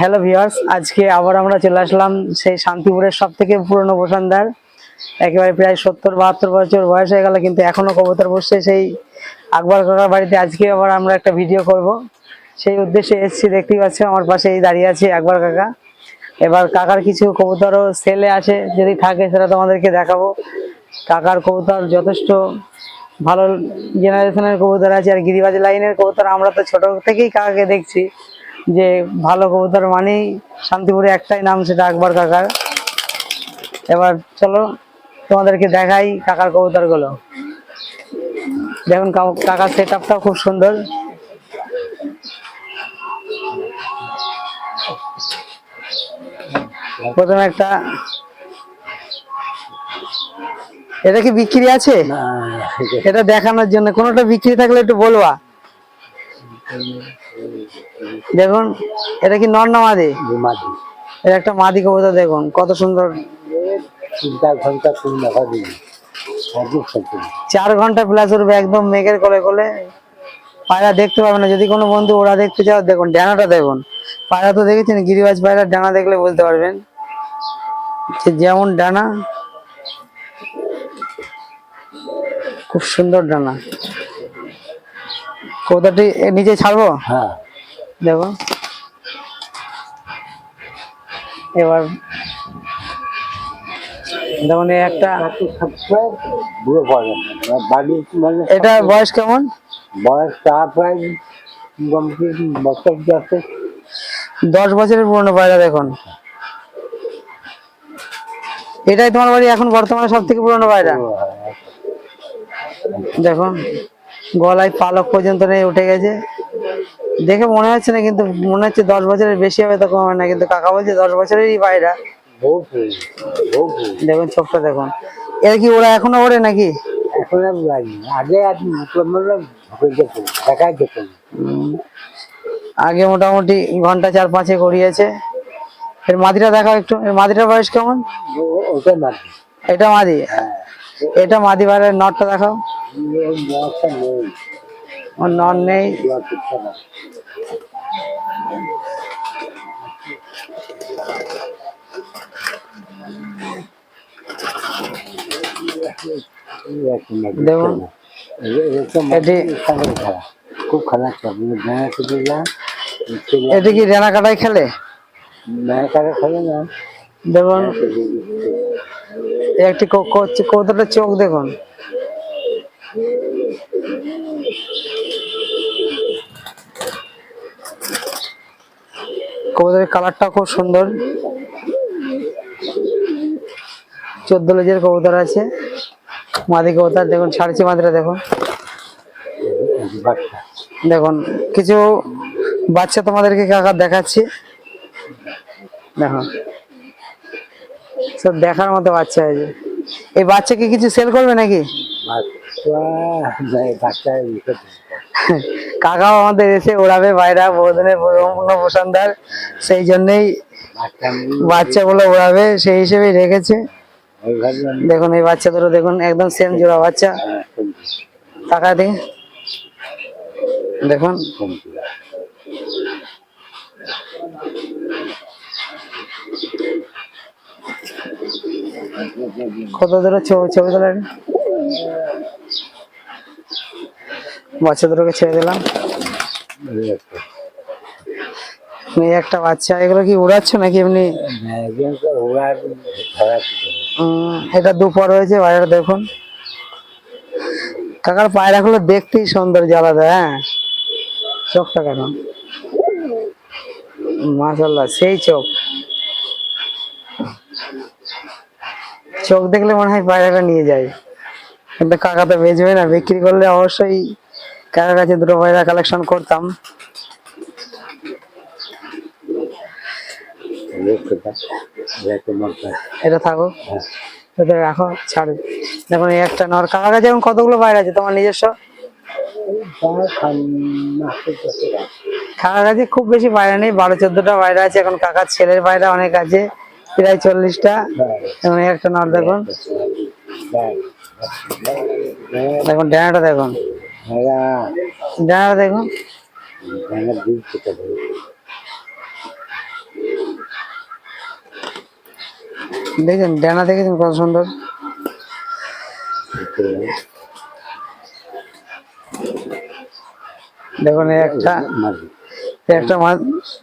Hello viewers আজকে আবার আমরা চলে আসলাম সেই শান্তিপুরের সব থেকে পুরনো বসানদার একেবারে প্রায় সত্তর, বাহাত্তর বছর বয়স হয়ে গেল, কিন্তু এখনও কবুতর বসছে সেই আকবর কাকার বাড়িতে। আজকে আবার আমরা একটা ভিডিও করব। সেই উদ্দেশ্যে এসেছি, দেখতেই পাচ্ছি, আমার পাশেই দাঁড়িয়ে আছে আকবর কাকা। এবার কাকার কিছু কবুতরও সেলে আছে, যদি থাকে সেটা তোমাদেরকে দেখাবো। কাকার কবুতর যথেষ্ট ভালো জেনারেশনের কবুতর আছে, আর গিরিবাজ লাইনের কবুতর। আমরা তো ছোট থেকেই কাকাকে দেখছি। যে ভালো কবুতর মানেই শান্তিপুরে একটাই নাম সেটা আকবর কাকার। এবার চলো তোমাদেরকে দেখাই কাকার কবুতরগুলো। দেখুন কাকার সেট আপটাও খুব সুন্দর। প্রথমে একটা এটা কি বিক্রি আছে? এটা দেখানোর জন্য। কোনোটা বিক্রি থাকলে একটু বলবা। দেখুন এটা কি নর না মাদি? এটা একটা মাদি কবুতর দেখুন কত সুন্দর। তিনটা ঘণ্টা চার ঘণ্টা প্লাস উঠবে একদম মেঘের কোলে কোলে। পায়রা দেখতে পাবে না যদি কোনো বন্ধু ওরা দেখতে চাও দেখুন ডানাটা দেখুন। পায়রা তো দেখেছেন গিরিবাজ পায়রা ডানা দেখলে বলতে পারবেন। যেমন ডানা খুব সুন্দর ডানা। কবুতরটি নিচে ছাড়বো? হ্যাঁ। দেখো। এবার এই একটা বুড়ো পড়ে না বাড়ি মানে এটা বয়স কেমন? বয়স তা প্রায় বছর যাচ্ছে দশ বছরের পুরনো পায়রা দেখুন। এটাই তোমার বাড়ি এখন বর্তমানে সব থেকে পুরনো পায়রা? দেখুন। গলায় পালক পর্যন্ত নেই উঠে গেছে। দেখে মনে হচ্ছে না কিন্তু মনে হচ্ছে দশ বছরের বেশি হবে তো কম না। কিন্তু কাকা বলছে দশ বছরেরই ফুল দেখুন চোখটা দেখুন। এর কি ওরা এখনও ওড়ে নাকি? এখন আগে আগে মোটামুটি ঘণ্টা চার পাঁচে করিয়েছে এর মাদিটা দেখাও একটু। এর মাদিটার বয়স কেমন? ওটা মাটি এটা মাদি। এটা মাদি বাইরের নটটা দেখাও। বয়সটা নেই দেখুন খুব খারাপ যা এটা কি রেনা কাটাই খেলে? না। দেখুন একটি কো- কো- চোখ দেখুন। কবুতরের কালারটা খুব সুন্দর। চোদ্দ লেজের কবুতর আছে। মাদি কবুতর দেখুন, ছাড়ছি মাদিরা দেখুন। দেখুন, কিছু বাচ্চা তোমাদেরকে কাকা দেখাচ্ছি। দেখো সব দেখার মতো বাচ্চা আছে এই বাচ্চাকে কিছু সেল করবে নাকি? কাকাও আমাদের এসে ওড়াবে বাইরা বহুদিনের পছন্দার সেই জন্যই বাচ্চাগুলো ওড়াবে, সেই হিসেবেই রেখেছে। দেখুন এই বাচ্চা দেখুন, একদম সেম জোড়া বাচ্চা। টাকা দিন দেখুন। কত দূরে ছবি ছবি তোলা বাচ্চা দুটোকে ছেড়ে দিলাম। এই একটা। বাচ্চা, এগুলো কি উড়াচ্ছ নাকি এমনি? এটা দুপর রয়েছে বাইরেটা দেখুন। কাকার পায়রাগুলো দেখতেই সৌন্দর্য আলাদা হ্যাঁ? চোখটা কেন? মাশাল্লাহ সেই চোখ। চোখ দেখলে মনে হয় পায়রাটা নিয়ে যায়। কিন্তু কাকা তো বেচবে না, বিক্রি করলে অবশ্যই কাকার কাছে দুটো পায়রা কালেকশন করতাম। এটা থাকো। এটা রাখো ছাড়। দেখুন এই একটা নর কাকার কাছে এখন কতগুলো পায়রা আছে? তোমার নিজস্ব? কাকার কাছে খুব বেশি পায়রা নেই। বারো চোদ্দটা পায়রা আছে। এখন কাকার ছেলের পায়রা অনেক আছে। প্রায় চল্লিশটা। হ্যাঁ, এবং একটা নর দেখুন। হ্যাঁ, হ্যাঁ, দেখুন ডানাটা দেখুন। দাঁড়া দেখো। দেখেন ডানা দেখেছেন কত সুন্দর। দেখুন একটা একটা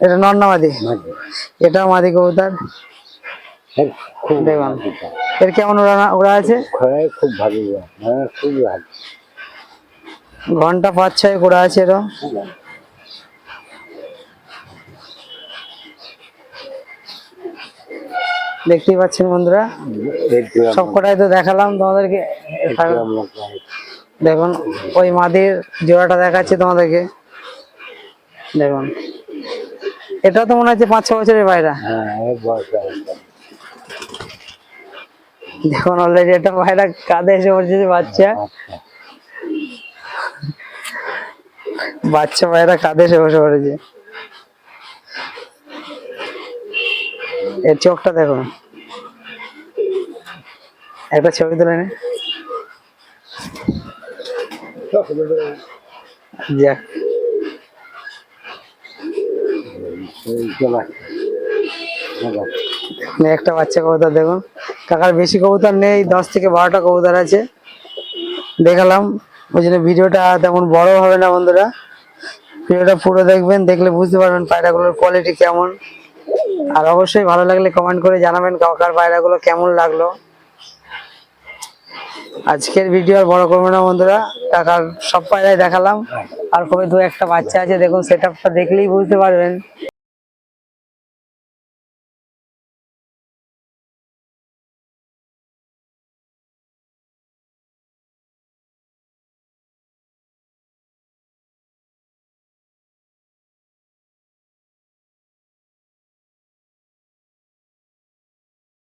এটা নন্না মাদি এটা মাদি কবুতর। দেখুন। এর কেমন ওরা ওরা আছে? খুব ভালো খুব ভালো। ঘণ্টা পাঁচ ছয় করে আছে এরও দেখতেই পাচ্ছেন বন্ধুরা। এর জোড়া সব কটাই তো দেখালাম তোমাদেরকে। দেখুন, ওই মাদির জোড়াটা দেখাচ্ছি তোমাদেরকে। দেখুন। এটা তো মনে হচ্ছে পাঁচ ছ বছরের আছে। দেখুন অলরেডি একটা পায়রা কাঁধে এসে পড়ছে বাচ্চা। বাচ্চা পায়রা কাঁধে এসে বসে পড়েছে। এর চোখটা দেখুন একটা ছবি তুলে নে। যাক। একটা বাচ্চা কবুতর দেখুন কাকার বেশি কবুতর নেই, দশ থেকে বারোটা কবুতর আছে। দেখালাম। ওই জন্য ভিডিওটা তেমন বড় হবে না বন্ধুরা। ভিডিওটা পুরো দেখবেন, দেখলে বুঝতে পারবেন পায়রাগুলোর কোয়ালিটি কেমন। আর অবশ্যই ভালো লাগলে কমেন্ট করে জানাবেন কাকার পায়রাগুলো কেমন লাগল। আজকের ভিডিও আর বড় করব না বন্ধুরা কাকার সব পায়রাই দেখালাম। আর কবে দু একটা বাচ্চা আছে, দেখুন সেট দেখলেই বুঝতে পারবেন।